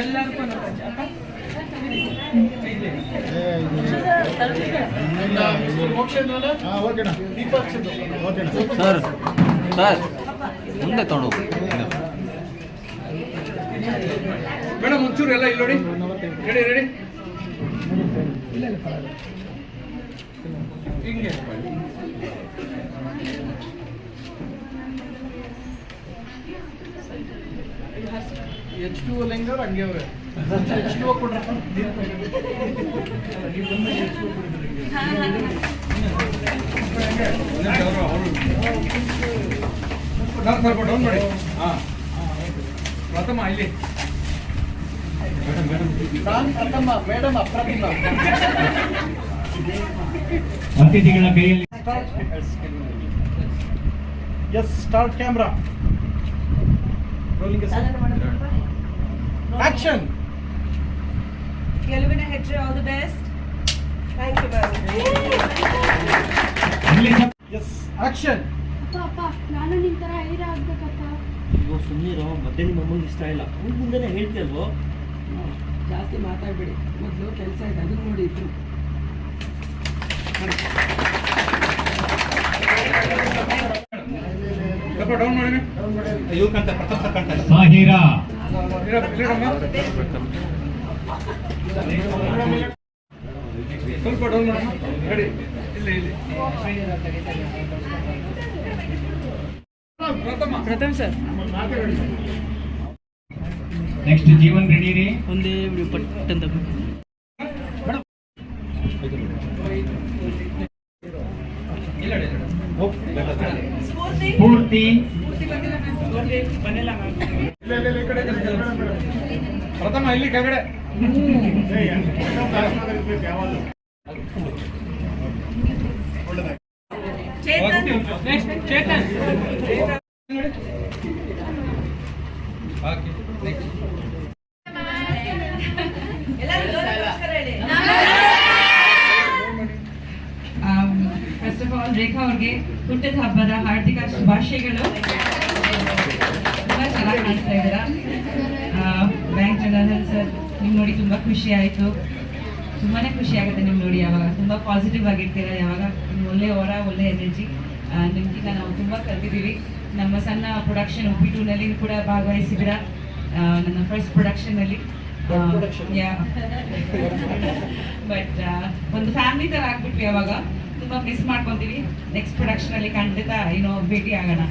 ಎಲ್ಲರಿಗೂ ನಮಸ್ತೆ. ಅಕ್ಕ? ಮೋಕ್ಷೇಂದ್ರನ? ದೀಪಕ್ ಸಿದ್ದು. ಸರ್ ಸರ್ ಮುಂದೆ ತಗೊಂಡು ಮೇಡಮ್ ಒಂಚೂರು ಎಲ್ಲ ಇಲ್ಲಿ ನೋಡಿ ರೆಡಿ ರೆಡಿ ಹಿಂಗೆ ಎಚ್ ಟು ಲಿಂಗ ಹಂಗೆ ಅವ್ರೆ. ಎಚ್ ಟು ಕೊಡ್ರಪ್ಪ ಡೌನ್ ಸ್ವಲ್ಪ ಡೌನ್ ಮಾಡಿ. ಹಾಂ. ಪ್ರಥಮ ಇಲ್ಲಿ. ಅತಿಥಿಗಳ ಕೈಯಲ್ಲಿ yes start camera rolling action ಗೆಲುವಿನ ಹೆಜ್ಜೆ all the best thank you ma'am yes action ಅಪ್ಪ ಅಪ್ಪ ನಾನು ನಿನ್ ತರ ಹೈರ ಆಗ್ಬೇಕಪ್ಪ. ಅಯ್ಯೋ ಸುಮ್ಮನಿರೋ ಮತ್ತೆ ನಿಮ್ಮ ಅಮ್ಮಂಗೆ ಇಷ್ಟ ಇಲ್ಲ. ಅವ್ರ ಮುಂದೆನೇ ಹೇಳ್ತೀಯಲ್ವೋ ಜಾಸ್ತಿ ಮಾತಾಡಬೇಡಿ. ಮೊದಲು ಕೆಲಸ ಇದೆ ಅದನ್ನ ನೋಡಿ ಇದ್ರು ಸ್ವಲ್ಪ ಡೌನ್ ಮಾಡಿ ಇವಕ್ಕಂತ ಪ್ರಥಮ ಸರ್ಕಂತ ಸಾಹಿರಾ ಸ್ವಲ್ಪ ಡೌನ್ ಮಾಡಿ ರೆಡಿ ಇಲ್ಲಿ ಇಲ್ಲಿ Prathama Pratham sir. Next Jeevan ready ರೀ. ಒಂದೇ ವಿಡಿಯೋ ಪಟ್ಟಂತ. ಇಲ್ಲ ಕಡೆ. ಪ್ರಥಮ ಇಲ್ಲಿ ಕೆಳಗಡೆ ನೆಕ್ಸ್ಟ್ ಚೇತನ್ ಓಕೆ ನೆಕ್ಸ್ಟ್ ಅವ್ರಿಗೆ ಹುಟ್ಟದ ಹಬ್ಬದ ಹಾರ್ದಿಕ ಶುಭಾಶಯಗಳು. ತುಂಬಾ ಚೆನ್ನಾಗಿ ಕಾಣಿಸ್ತಾ ಇದ್ದೀರಾ? ಬ್ಯಾಂಕ್ ಜನರಲ್ ಸರ್, ನಿಮ್ ನೋಡಿ ತುಂಬಾ ಖುಷಿ ಆಯ್ತು. ತುಂಬಾನೇ ಖುಷಿ ಆಗುತ್ತೆ ನಿಮ್ ನೋಡಿ ಯಾವಾಗ. ತುಂಬಾ ಪಾಸಿಟಿವ್ ಆಗಿರ್ತೀರಾ ಯಾವಾಗ? ಒಳ್ಳೆ ಹೊರ ಒಳ್ಳೆ ಎನರ್ಜಿ ನಿಮ್ಗಿಂತ ನಾವು ತುಂಬಾ ಕಲ್ತಿದ್ದೀವಿ ನಮ್ಮ ಸಣ್ಣ ಪ್ರೊಡಕ್ಷನ್ನಲ್ಲಿ ಕೂಡ ಭಾಗವಹಿಸಿದ್ದೀರಾ? ನನ್ನ ಫಸ್ಟ್ ಪ್ರೊಡಕ್ಷನ್ ಅಲ್ಲಿ. ಬಟ್ ಒಂದು ಫ್ಯಾಮಿಲಿ ತರ ಆಗ್ಬಿಟ್ವಿ ಅವಾಗ. ತುಂಬಾ ಮಿಸ್ ಮಾಡ್ಕೊಂತೀವಿ. ನೆಕ್ಸ್ಟ್ ಪ್ರೊಡಕ್ಷನ್ ಅಲ್ಲಿ ಖಂಡಿತ ಏನೋ ಭೇಟಿ ಆಗೋಣ.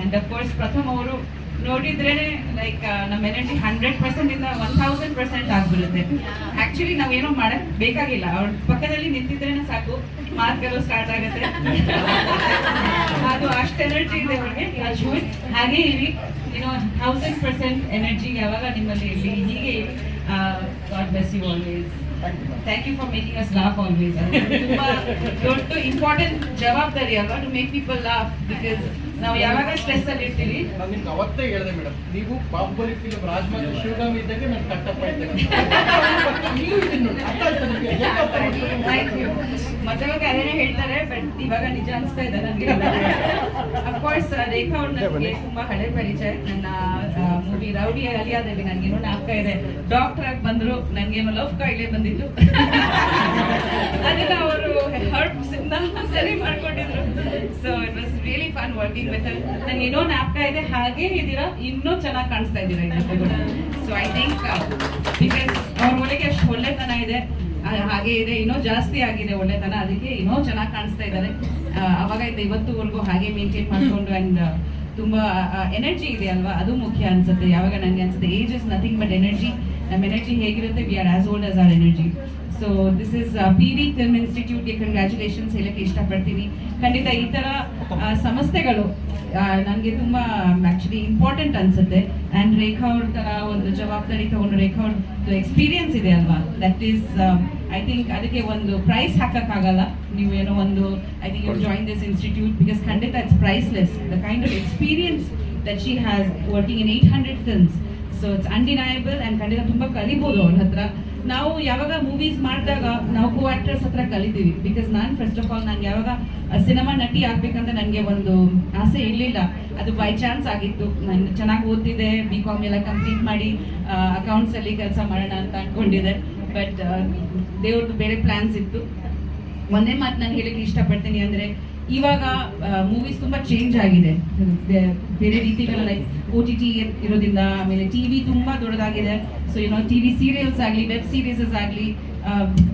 ಅಂಡ್ ಕೋರ್ಸ್ ಪ್ರಥಮ್ ಅವರು ನೋಡಿದ್ರೇನೆ ಲೈಕ್ ನಮ್ಮ ಎನರ್ಜಿ ಹಂಡ್ರೆಡ್ ಪರ್ಸೆಂಟ್ ಇಂದ ಒನ್ ಥೌಸಂಡ್ ಪರ್ಸೆಂಟ್ ಆಗ್ಬಿಡುತ್ತೆ. ಆಕ್ಚುಲಿ ಏನೋ ಮಾಡಕ್ ಬೇಕಾಗಿಲ್ಲ. ಅವ್ರ ಪಕ್ಕದಲ್ಲಿ ನಿಂತಿದ್ರೇನೆ ಸಾಕು. ಮಾತುಗಳು ಸ್ಟಾರ್ಟ್ ಆಗುತ್ತೆ. ಅದು ಅಷ್ಟು ಎನರ್ಜಿ ಇದೆ ಅವ್ರಿಗೆ ಹಾಗೆ ಇರಿ. ಏನೋ ಥೌಸಂಡ್ ಪರ್ಸೆಂಟ್ ಎನರ್ಜಿ ಯಾವಾಗ ನಿಮ್ಮಲ್ಲಿ ಇರಲಿ ಹೀಗೆ God bless you always thank you for making us laugh always ತುಂಬಾ ದೊಡ್ಡ ಇಂಪಾರ್ಟೆಂಟ್ ಜವಾಬ್ದಾರಿ ಅಲ್ವಾ to make people laugh because ನಾವು ಯಾವಾಗ ಸ್ಟ್ರೆಸ್ ಅಲ್ಲಿ ಇರ್ತೀವಿ? ನಾನು ನಿಮ್ಗೆ ಅವತ್ತೇ ಹೇಳಿದೆ ಮೇಡಮ್. ನೀವು ಬಾಹುಬಲಿ ಫಿಲ್ಮ್ ರಾಜಮಾತ ಶಿವಗಾಮಿ ಇದ್ದಂಗೆ ನಾನು ಕಟ್ಟಪ್ಪ ಮತ್ತೆ ಅದೇನೇ ಹೇಳ್ತಾರೆ ಬಟ್ ಇವಾಗ ನಿಜ ಅನಿಸ್ತಾ ಇದೆ ನನಗೆ ಅಫ್ಕೋರ್ಸ್ ರೇಖಾ ಅವ್ರು ನನಗೆ ತುಂಬಾ ಹಳೆ ಪರಿಚಯ. ನನ್ನ ಮೂವಿ ರೌಡಿ ಅಲಿಯಾದಲ್ಲಿ ನನಗೇನೋ ಜ್ಞಾಪಕ ಇದೆ. ಡಾಕ್ಟರ್ ಆಗಿ ಬಂದ್ರು ನನಗೇನೋ ಲವ್ ಕಾಯಿಲೆ ಬಂದಿತ್ತು. ಅದನ್ನ ಅವರು ಹರ್ಟ್ ಇಂದ ಸರಿ ಮಾಡ್ಕೊಂಡಿದ್ರು. So it was really fun working ನನಗೆ ಏನೋ ಜ್ಞಾಪಕ ಇದೆ, ಹಾಗೆ ಇದ್ದೀರಾ, ಇನ್ನೂ ಚೆನ್ನಾಗಿ ಕಾಣಿಸ್ತಾ ಇದ್ದೀರಾ ಸೊ ಐ ಥಿಂಕ್ ಬಿಕಾಸ್ ಅವ್ರ ಒಳಗೆ ಅಷ್ಟು ಒಳ್ಳೆತನ ಇದೆ ಹಾಗೆ ಇದೆ, ಇನ್ನೂ ಜಾಸ್ತಿ ಆಗಿದೆ ಒಳ್ಳೆತನ, ಅದಕ್ಕೆ ಇನ್ನೂ ಚೆನ್ನಾಗಿ ಕಾಣಿಸ್ತಾ ಇದ್ದಾರೆ. ಅವಾಗ ಇದೆ ಇವತ್ತುವರೆಗೂ ಹಾಗೆ ಮೇಂಟೈನ್ ಮಾಡ್ಕೊಂಡು ಅಂಡ್ ತುಂಬಾ ಎನರ್ಜಿ ಇದೆ ಅಲ್ವಾ? ಅದು ಮುಖ್ಯ ಅನ್ಸುತ್ತೆ. ಯಾವಾಗ ನನಗೆ ಅನ್ಸುತ್ತೆ age is nothing but energy ನಮ್ಮ ಎನರ್ಜಿ ಹೇಗಿರುತ್ತೆ we are as old as our energy so this is P V film ಇನ್ಸ್ಟಿಟ್ಯೂಟ್ಗೆ congratulations ಹೇಳಕ್ಕೆ ಇಷ್ಟಪಡ್ತೀನಿ. ಖಂಡಿತ ಈ ಥರ ಸಂಸ್ಥೆಗಳು ನನಗೆ ತುಂಬ ಆ್ಯಕ್ಚುಲಿ ಇಂಪಾರ್ಟೆಂಟ್ ಅನಿಸುತ್ತೆ. ಆ್ಯಂಡ್ ರೇಖಾ ಅವ್ರ ಥರ ಒಂದು ಜವಾಬ್ದಾರಿ ತಗೊಂಡು ರೇಖಾ ಅವ್ರದ್ದು ಎಕ್ಸ್ಪೀರಿಯನ್ಸ್ ಇದೆ ಅಲ್ವಾ? ದಟ್ ಈಸ್ ಐ ಥಿಂಕ್ ಅದಕ್ಕೆ ಒಂದು ಪ್ರೈಸ್ ಹಾಕೋಕ್ಕಾಗಲ್ಲ. ನೀವು ಏನೋ ಒಂದು I think you join this institute because ಖಂಡಿತ it's priceless the kind of experience that she has working in eight hundred films so it's undeniable and ಖಂಡಿತ ತುಂಬ ಕಲಿಬೋದು ಅವ್ರ ಹತ್ರ. ನಾವು ಯಾವಾಗ ಮೂವೀಸ್ ಮಾಡಿದಾಗ ನಾವು ಕೋ ಆಕ್ಟರ್ಸ್ ಹತ್ರ ಕಲಿತೀವಿ. ಬಿಕಾಸ್ ನಾನು ಫಸ್ಟ್ ಆಫ್ ಆಲ್ ನಾನು ಯಾವಾಗ ಸಿನಿಮಾ ನಟಿ ಆಗ್ಬೇಕಂತ ನನಗೆ ಒಂದು ಆಸೆ ಇರಲಿಲ್ಲ. ಅದು ಬೈ ಚಾನ್ಸ್ ಆಗಿತ್ತು. ನಾನು ಚೆನ್ನಾಗಿ ಓದ್ತಿದ್ದೆ ಬಿ ಕಾಮ್ ಎಲ್ಲ ಕಂಪ್ಲೀಟ್ ಮಾಡಿ ಅಕೌಂಟ್ಸಲ್ಲಿ ಕೆಲಸ ಮಾಡೋಣ ಅಂತ ಅನ್ಕೊಂಡಿದ್ದೆ. ಬಟ್ ದೇವ್ರದ್ದು ಬೇರೆ ಪ್ಲ್ಯಾನ್ಸ್ ಇತ್ತು. ಒಂದೇ ಮಾತು ನಾನು ಹೇಳಕ್ಕೆ ಇಷ್ಟಪಡ್ತೀನಿ ಅಂದ್ರೆ ಇವಾಗ ಮೂವೀಸ್ ತುಂಬಾ ಚೇಂಜ್ ಆಗಿದೆ. ಬೇರೆ ರೀತಿಗಳ ಲೈಕ್ ಓ ಟಿ ಟಿ ಇರೋದಿಲ್ಲ ಆಮೇಲೆ ಟಿವಿ ತುಂಬಾ ದೊಡ್ಡದಾಗಿದೆ. ಸೊ ಏನೋ ಟಿವಿ ಸೀರಿಯಲ್ಸ್ ಆಗಲಿ ವೆಬ್ ಸೀರೀಸಸ್ ಆಗಲಿ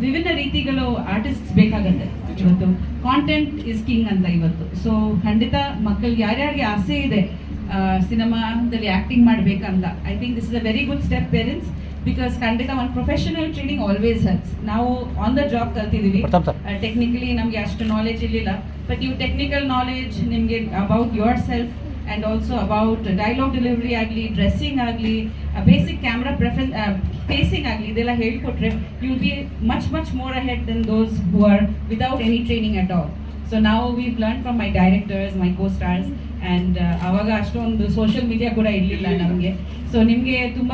ವಿಭಿನ್ನ ರೀತಿಗಳು ಆರ್ಟಿಸ್ಟ್ಸ್ ಬೇಕಾಗತ್ತೆ. ಇವತ್ತು ಕಾಂಟೆಂಟ್ ಇಸ್ ಕಿಂಗ್ ಅಂತ ಇವತ್ತು. ಸೊ ಖಂಡಿತ ಮಕ್ಕಳಿಗೆ ಯಾರ್ಯಾರಿಗೆ ಆಸೆ ಇದೆ ಸಿನಿಮಾದಲ್ಲಿ ಆಕ್ಟಿಂಗ್ ಮಾಡ್ಬೇಕಂತ I think this is a very good step parents because ಖಂಡಿತ ಒಂದು ಪ್ರೊಫೆಷನಲ್ ಟ್ರೈನಿಂಗ್ ಆಲ್ವೇಸ್ ಹೆಲ್ಪ್ಸ್ ನಾವು ಆನ್ ದ ಜಾಬ್ ಕಲ್ತಿದ್ದೀವಿ ಟೆಕ್ನಿಕಲಿ ನಮಗೆ ಅಷ್ಟು ನಾಲೆಜ್ ಇರಲಿಲ್ಲ. ಬಟ್ ಇವು ಟೆಕ್ನಿಕಲ್ ನಾಲೆಜ್ ನಿಮಗೆ about yourself and also about dialogue delivery ಆಗಲಿ ಡ್ರೆಸ್ಸಿಂಗ್ ಆಗಲಿ ಬೇಸಿಕ್ ಕ್ಯಾಮ್ರಾ ಪ್ರೆಫರೆನ್ಸ್ ಫೇಸಿಂಗ್ ಆಗಲಿ ಇದೆಲ್ಲ ಹೇಳ್ಕೊಟ್ರೆ you will be much much more ahead than those who are without any training at all so ನಾವು we learn from my directors my co stars and ಅವಾಗ ಅಷ್ಟೊಂದು social media ಕೂಡ ಇರಲಿಲ್ಲ ನಮಗೆ. So ನಿಮಗೆ ತುಂಬ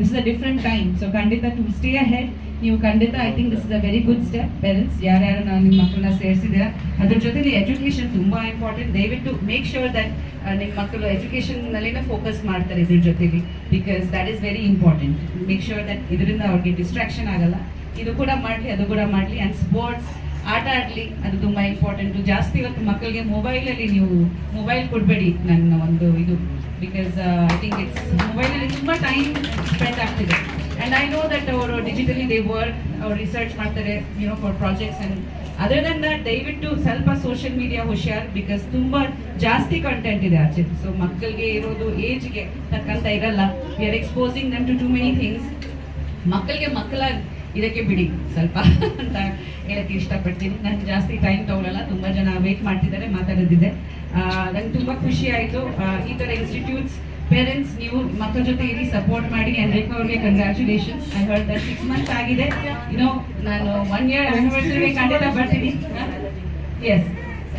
this is a different time so ಖಂಡಿತ to stay ahead ನೀವು ಖಂಡಿತ I think this is a very good step parents ಯಾರ್ಯಾರು ನಾವು ನಿಮ್ಮ ಮಕ್ಕಳನ್ನ ಸೇರಿಸಿದ್ದೀರಾ? ಅದ್ರ ಜೊತೆಲಿ ಎಜುಕೇಶನ್ ತುಂಬ ಇಂಪಾರ್ಟೆಂಟ್ ದಯವಿಟ್ಟು ಮೇಕ್ ಶೋರ್ ದಟ್ ನಿಮ್ಮ ಮಕ್ಕಳು ಎಜುಕೇಶನ್ ನಲ್ಲಿನೇ ಫೋಕಸ್ ಮಾಡ್ತಾರೆ ಇದ್ರ ಜೊತೆಗೆ. Because that is very important make sure that ಇದರಿಂದ ಅವ್ರಿಗೆ ಡಿಸ್ಟ್ರಾಕ್ಷನ್ ಆಗಲ್ಲ. ಇದು ಕೂಡ ಮಾಡಲಿ ಅದು ಕೂಡ ಮಾಡಲಿ. ಆ್ಯಂಡ್ ಸ್ಪೋರ್ಟ್ಸ್ ಆಟ ಆಡಲಿ, ಅದು ತುಂಬಾ ಇಂಪಾರ್ಟೆಂಟು ಜಾಸ್ತಿ ಇವತ್ತು ಮಕ್ಕಳಿಗೆ ಮೊಬೈಲಲ್ಲಿ ನೀವು ಮೊಬೈಲ್ ಕೊಡಬೇಡಿ ನನ್ನ ಒಂದು ಇದು. ಬಿಕಾಸ್ ಐ ಥಿಂಕ್ ಇಟ್ಸ್ ಮೊಬೈಲಲ್ಲಿ ತುಂಬ ಟೈಮ್ ಸ್ಪೆಂಡ್ ಆಗ್ತಿದೆ. ಆ್ಯಂಡ್ ಐ ನೋ ದಟ್ ಅವರು ಡಿಜಿಟಲಿ ದೇ ವರ್ಕ್ ಅವ್ರು ರಿಸರ್ಚ್ ಮಾಡ್ತಾರೆ you know for projects and other than that ದಯವಿಟ್ಟು ಸ್ವಲ್ಪ ಸೋಷಿಯಲ್ ಮೀಡಿಯಾ ಹುಷಾರ್ ಬಿಕಾಸ್ ತುಂಬ ಜಾಸ್ತಿ ಕಂಟೆಂಟ್ ಇದೆ ಆಚೆ. ಸೊ ಮಕ್ಕಳಿಗೆ ಇರೋದು ಏಜ್ಗೆ ತಕ್ಕಂತ ಇರಲ್ಲ. We are exposing them to too many things ಮಕ್ಕಳಿಗೆ ಮಕ್ಕಳ ಇದಕ್ಕೆ ಬಿಡಿ, ಸ್ವಲ್ಪ ಅಂತ ಹೇಳಕ್ಕೆ ಇಷ್ಟಪಡ್ತೀನಿ. ನಾನು ಜಾಸ್ತಿ ಟೈಮ್ ತಗೊಳ್ಳಲ್ಲ ತುಂಬ ಜನ ವೇಟ್ ಮಾಡ್ತಿದ್ದಾರೆ, ಮಾತಾಡೋದಿದೆ. ನಂಗೆ ತುಂಬ ಖುಷಿ ಆಯಿತು. ಈ ಥರ ಇನ್ಸ್ಟಿಟ್ಯೂಟ್ಸ್ ಪೇರೆಂಟ್ಸ್ ನೀವು ಮಕ್ಕಳ ಜೊತೆ ಇರಿ ಸಪೋರ್ಟ್ ಮಾಡಿ. ಆ್ಯಂಡ್ ರೇಖಾ ಅವ್ರಿಗೆ congratulations I that six months ಆಗಿದೆ. ಏನೋ ನಾನು ಒನ್ ಇಯರ್ ಆನಿವರ್ಸರಿಗೆ ಖಂಡಿತ ಬರ್ತೀನಿ. ಎಸ್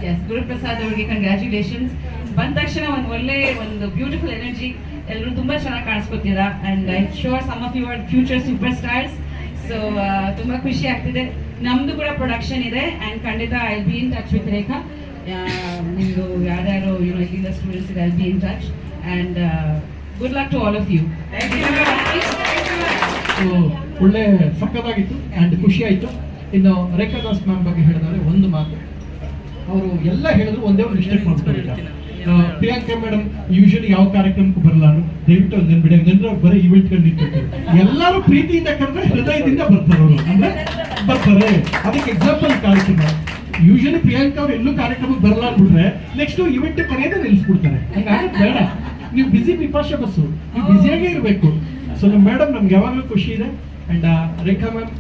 ಎಸ್ ಗುರುಪ್ರಸಾದ್ ಅವ್ರಿಗೆ ಕಂಗ್ರ್ಯಾಚುಲೇಷನ್ಸ್ ಬಂದ ತಕ್ಷಣ ಒಂದು ಒಳ್ಳೆ ಒಂದು ಬ್ಯೂಟಿಫುಲ್ ಎನರ್ಜಿ ಎಲ್ಲರೂ ತುಂಬ ಚೆನ್ನಾಗಿ ಕಾಣಿಸ್ಕೊತೀರಾ and I sure some of your future super stars so ತುಂಬಾ ಖುಷಿ ಆಗ್ತಿದೆ. ನಮ್ದು ಕೂಡ ಪ್ರೊಡಕ್ಷನ್ ಇದೆ ಅಂಡ್ ಖಂಡಿತ I be in touch with Rekha ನಿಮ್ದು ಯಾರ್ಯಾರು ಏನೋ ಇಲ್ಲಿಂದ ಸ್ಟೂಡೆಂಟ್ಸ್ ಇದೆ I be in touch and good luck to all of you so ಒಳ್ಳೆ ಸಕ್ಕತ್ತಾಗಿತ್ತು ಆ್ಯಂಡ್ ಖುಷಿ ಆಯಿತು. ಇನ್ನು ರೇಖಾದಾಸ್ ಮ್ಯಾಮ್ ಬಗ್ಗೆ ಹೇಳಿದ್ರೆ ಒಂದು ಮಾತು. ಅವರು ಎಲ್ಲ ಹೇಳಿದ್ರು ಒಂದೇ ಒಂದು ಮಿಸ್ಟೇಕ್ ಮಾಡ್ತಾರೆ ಪ್ರಿಯಾಂಕಾ ಮೇಡಮ್ ಯೂಶಲಿ ಯಾವ ಕಾರ್ಯಕ್ರಮಕ್ಕೂ ಬರಲ್ಲ ದಯವಿಟ್ಟು ಒಂದು ಬಿಡಿ. ನೆನ್ರೆ ಬರೀ ಇವೆಂಟ್ಗಳು ನಿಂತಿರ್ತಾರೆ. ಎಲ್ಲರೂ ಪ್ರೀತಿಯಿಂದ ಕಂಡ್ರೆ ಹೃದಯದಿಂದ ಬರ್ತಾರೆ ಅವರು. ಅಂದ್ರೆ ಬರ್ತಾರೆ. ಅದಕ್ಕೆ ಎಕ್ಸಾಂಪಲ್ ಕಾರ್ಯಕ್ರಮ. ಯೂಶಲಿ ಪ್ರಿಯಾಂಕಾ ಅವ್ರು ಎಲ್ಲೂ ಕಾರ್ಯಕ್ರಮಕ್ಕೆ ಬರಲ್ಲ ಅಂದ್ಬಿಟ್ರೆ ನೆಕ್ಸ್ಟ್ ಇವೆಂಟ್ ಕೊನೆಯದೇ ನಿಲ್ಲಿಸ್ಬಿಡ್ತಾರೆ. ಹಂಗಾಗಿ ಬೇಡ. ನೀವು ಬಿಸಿ ವಿಪಾಶ ಬಸ್ಸು. ನೀವು ಬಿಸಿಯಾಗೇ ಇರಬೇಕು. ಸೊ ನಮ್ಮ ಮೇಡಮ್ ನಮ್ಗೆ ಯಾವಾಗಲೂ ಖುಷಿ ಇದೆ. ಅಂಡ್ ರೇಖಾ ಮ್ಯಾಮ್,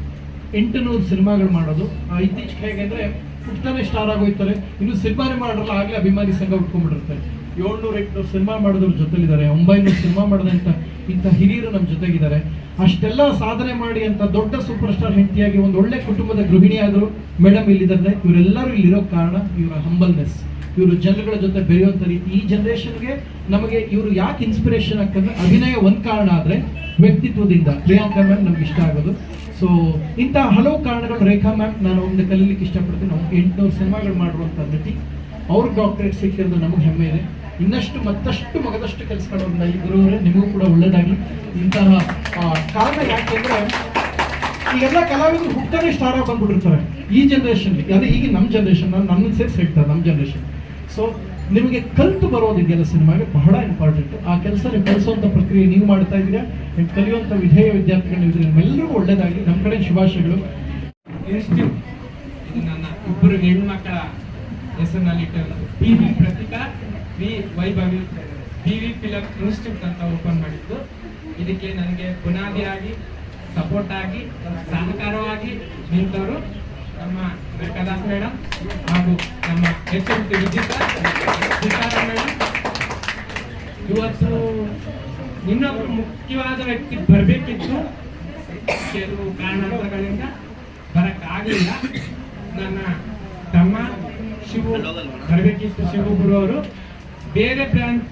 ಎಂಟುನೂರು ಸಿನಿಮಾಗಳು ಮಾಡೋದು. ಇತ್ತೀಚೆಗೆ ಹೇಗೆ ಪುಟ್ಟನೆ ಸ್ಟಾರ್ ಆಗೋಯ್ತಾರೆ. ಇನ್ನು ಸಿನಿಮಾನೇ ಮಾಡಲ್ಲ ಆಗಲೇ ಅಭಿಮಾನಿ ಸಂಘ ಉಟ್ಕೊಂಡ್ಬಿಟ್ಟಿರ್ತಾರೆ ಏಳ್ನೂರ ಎಂಟುನೂರು ಸಿನಿಮಾ ಮಾಡೋದ್ರ ಜೊತೆಲಿದ್ದಾರೆ. ಒಂಬೈನೂರು ಸಿನಿಮಾ ಮಾಡಿದಂಥ ಇಂಥ ಹಿರಿಯರು ನಮ್ಮ ಜೊತೆಗಿದ್ದಾರೆ. ಅಷ್ಟೆಲ್ಲ ಸಾಧನೆ ಮಾಡಿ ಅಂತ ದೊಡ್ಡ ಸೂಪರ್ ಸ್ಟಾರ್ ಹೆಂಡತಿಯಾಗಿ ಒಂದು ಒಳ್ಳೆ ಕುಟುಂಬದ ಗೃಹಿಣಿ ಆದರು ಮೇಡಮ್ ಇಲ್ಲಿದ್ದಾರೆ. ಇವರೆಲ್ಲರೂ ಇಲ್ಲಿರೋ ಕಾರಣ ಇವರ ಹಂಬಲ್ನೆಸ್ ಇವರು ಜನಗಳ ಜೊತೆ ಬೆರೆಯುವಂಥ ರೀತಿ ಈ ಜನರೇಷನ್ಗೆ ನಮಗೆ ಇವರು ಯಾಕೆ ಇನ್ಸ್ಪಿರೇಷನ್ ಆಗ್ತದೆ ಅಭಿನಯ ಒಂದು ಕಾರಣ ಆದರೆ ವ್ಯಕ್ತಿತ್ವದಿಂದ. ಪ್ರಿಯಾಂಕಾ ಮ್ಯಾಮ್ ನಮ್ಗೆ ಇಷ್ಟ ಆಗೋದು. ಸೊ ಇಂಥ ಹಲವು ಕಾರಣಗಳು ರೇಖಾ ಮ್ಯಾಮ್ ನಾನು ಒಂದು ಕಲೀಲಿಕ್ಕೆ ಇಷ್ಟಪಡ್ತೀನಿ. ನಾವು ಎಂಟುನೂರು ಸಿನಿಮಾಗಳು ಮಾಡುವಂಥ ನಟಿ. ಅವ್ರಿಗೆ ಡಾಕ್ಟರೇಟ್ ಸಿಕ್ಕಿರೋದು ನಮಗೆ ಹೆಮ್ಮೆ ಇದೆ. ಇನ್ನಷ್ಟು ಮತ್ತಷ್ಟು ಮಗದಷ್ಟು ಕೆಲಸಗಳನ್ನ ಗುರುವರೇ ನಿಮಗೂ ಕೂಡ ಒಳ್ಳೇದಾಗಲಿ. ಇಂತಹ ಕಾರಣ ಯಾಕೆಂದ್ರೆ ಈಗೆಲ್ಲ ಕಲಾವಿದರು ಹುಟ್ಟನೇ ಸ್ಟಾರ್ ಆಗಿ ಬಂದ್ಬಿಟ್ಟಿರ್ತಾರೆ. ಈ ಜನ್ರೇಷನ್ಗೆ ಅದೇ ಈಗ ನಮ್ಮ ಜನರೇಷನ್ ನನ್ನ ಸೇರಿಸಿ ಹೇಳ್ತಾರೆ ನಮ್ಮ ಜನರೇಷನ್ ಸೊ ನಿಮಗೆ ಕಲ್ತು ಬರೋದಿದೆಯಲ್ಲ ಸಿನಿಮಾಗೆ ಬಹಳ ಇಂಪಾರ್ಟೆಂಟ್ ಆ ಕೆಲಸ ನೀವು ಕಲಿಸುವಂಥ ಪ್ರಕ್ರಿಯೆ ನೀವು ಮಾಡ್ತಾ ಇದ್ದೀರಾ? ನೀವು ಕಲಿಯುವಂಥ ವಿಧೇಯ ವಿದ್ಯಾರ್ಥಿಗಳು ನೀವು ಇದ್ದೀರಿ ನಿಮ್ಮೆಲ್ಲರಿಗೂ ಒಳ್ಳೇದಾಗಲಿ. ನಮ್ಮ ಕಡೆ ಶುಭಾಶಯಗಳು ಇದು ನನ್ನ ಇಬ್ಬರು ಹೆಣ್ಮಕ್ಕಳ ಹೆಸರಿನಲ್ಲಿ P V Prathika V Vaibhavi P V film institute ಅಂತ ಓಪನ್ ಮಾಡಿದ್ದು. ಇದಕ್ಕೆ ನನಗೆ ಬುನಾದಿಯಾಗಿ ಸಪೋರ್ಟ್ ಆಗಿ, ಸಹಕಾರವಾಗಿ ನಿಂತವರು ನಮ್ಮ ರೇಖಾದಾಸ್ ಮೇಡಮ್ ಹಾಗೂ ನಮ್ಮ H M T Vijitha madam ಇವತ್ತು ಇನ್ನೊಬ್ಬರು ಮುಖ್ಯವಾದ ವ್ಯಕ್ತಿ ಬರಬೇಕಿತ್ತು. ಕೆಲವು ಕಾರಣಗಳಿಂದ ಬರಕ್ಕಾಗಲಿಲ್ಲ. ನನ್ನ ತಮ್ಮ ಶಿವು ಬರಬೇಕಿತ್ತು, ಶಿವು ಗುರು ಅವರು. ಬೇರೆ ಬ್ರಾಂಚ್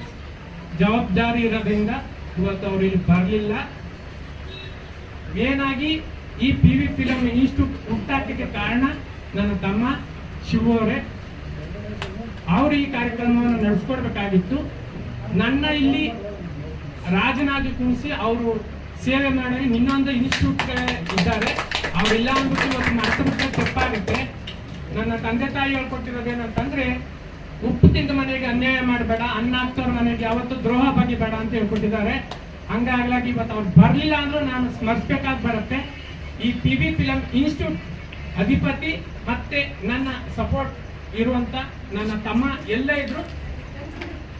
ಜವಾಬ್ದಾರಿ ಇರೋದ್ರಿಂದ ಇವತ್ತು ಅವರು ಇಲ್ಲಿ ಬರಲಿಲ್ಲ. ಮೇನ್ ಆಗಿ ಈ ಪಿ ವಿ ಫಿಲಂ ಇನ್ಸ್ಟಿಟ್ಯೂಟ್ ಹುಟ್ಟಾಕಕ್ಕೆ ಕಾರಣ ನನ್ನ ತಮ್ಮ ಶಿವು ಅವರೇ, ಅವರು ಈ ಕಾರ್ಯಕ್ರಮವನ್ನು ನಡೆಸ್ಕೊಡ್ಬೇಕಾಗಿತ್ತು. ನನ್ನ ಇಲ್ಲಿ ರಾಜನಾಗಿ ಕುಣಿಸಿ ಅವರು ಸೇವೆ ಮಾಡಿ ಇನ್ನೊಂದು ಇನ್ಸ್ಟಿಟ್ಯೂಟ್ ಇದ್ದಾರೆ. ಅವರಿಲ್ಲ ಅಂದ್ಬಿಟ್ಟು ಇವತ್ತು ಮಾತುಕತೆ ತಪ್ಪಾಗುತ್ತೆ. ನನ್ನ ತಂದೆ ತಾಯಿ ಹೇಳ್ಕೊಟ್ಟಿರೋದೇನಂತಂದ್ರೆ ಉಪ್ಪು ತಿಂದ ಮನೆಗೆ ಅನ್ಯಾಯ ಮಾಡಬೇಡ, ಅನ್ನ ಹಾಕ್ತವ್ರ ಮನೆಗೆ ಯಾವತ್ತೂ ದ್ರೋಹ ಬಗೆಬೇಡ ಅಂತ ಹೇಳ್ಕೊಟ್ಟಿದ್ದಾರೆ. ಹಂಗಾಗ್ಲಾಗಿ ಇವತ್ತು ಅವ್ರು ಬರಲಿಲ್ಲ ಅಂದ್ರೂ ನಾನು ಸ್ಮರಿಸ್ಬೇಕಾಗಿ ಬರುತ್ತೆ. ಈ ಪಿ ಬಿ ಫಿಲಂ ಇನ್ಸ್ಟಿಟ್ಯೂಟ್ ಅಧಿಪತಿ ಮತ್ತೆ ನನ್ನ ಸಪೋರ್ಟ್ ಇರುವಂತ ನನ್ನ ತಮ್ಮ ಎಲ್ಲ ಇದ್ರು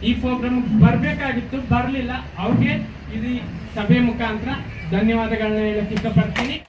ಈ ಪ್ರೋಗ್ರಾಮ್ ಬರಬೇಕಾಗಿತ್ತು, ಬರಲಿಲ್ಲ. ಅವ್ರಿಗೆ ಇದು ಸಭೆ ಮುಖಾಂತರ ಧನ್ಯವಾದಗಳನ್ನ ಹೇಳಕ್ಕೆ ಇಷ್ಟಪಡ್ತೀನಿ.